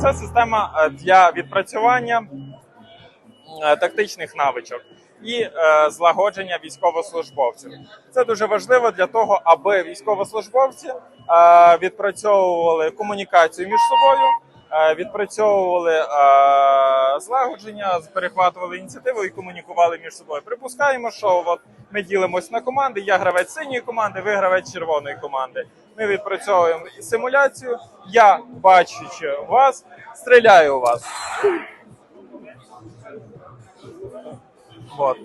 Це система е, для відпрацювання е, тактичних навичок і е, злагодження військовослужбовців. Це дуже важливо для того, аби військовослужбовці відпрацьовували комунікацію між собою, відпрацьовували злагодження, перехватували ініціативу і комунікували між собою. Припускаємо, що от ми ділимось на команди. Я гравець синьої команди, ви гравець червоної команди. Ми відпрацьовуємо симуляцію. Я, бачачи вас, стріляю у вас. От.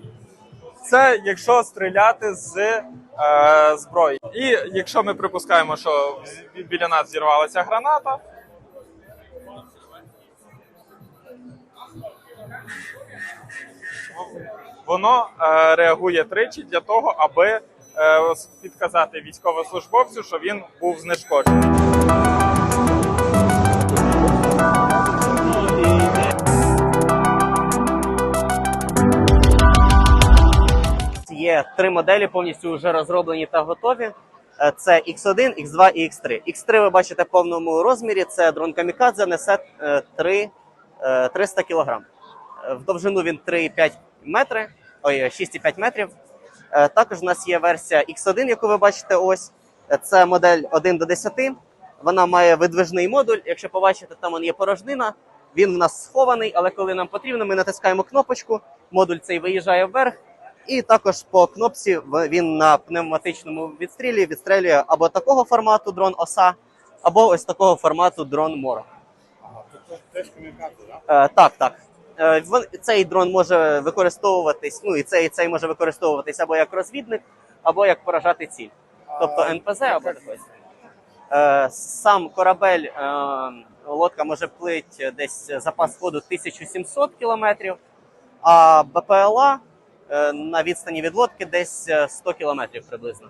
Це якщо стріляти з е, зброї. І якщо ми припускаємо, що біля нас зірвалася граната. Воно е, реагує тричі для того, аби е, підказати військовослужбовцю, що він був знешкоджений. Є три моделі, повністю вже розроблені та готові. Е, Це X1, X2 і X3. X3 ви бачите в повному розмірі. Це дрон Камікадзе, несе е, 3, е, 300 кг. В довжину він 3,5 метри, ой, 6,5 метрів. Е, Також у нас є версія X1, яку ви бачите ось. Е, Це модель 1 до 10. Вона має видвижний модуль. Якщо побачите, там є порожнина. Він в нас схований, але коли нам потрібно, ми натискаємо кнопочку, модуль цей виїжджає вверх, і також по кнопці він на пневматичному відстрілі відстрілює або такого формату дрон оса, або ось такого формату дрон Мора. Е, так, так. Е, вон- цей дрон може використовуватись, ну і цей, і цей може використовуватись або як розвідник, або як поражати ціль. Тобто НПЗ або такось. Е, сам корабель, е, лодка може плити десь запас ходу 1700 кілометрів, а БПЛА е, на відстані від лодки десь е, 100 кілометрів приблизно.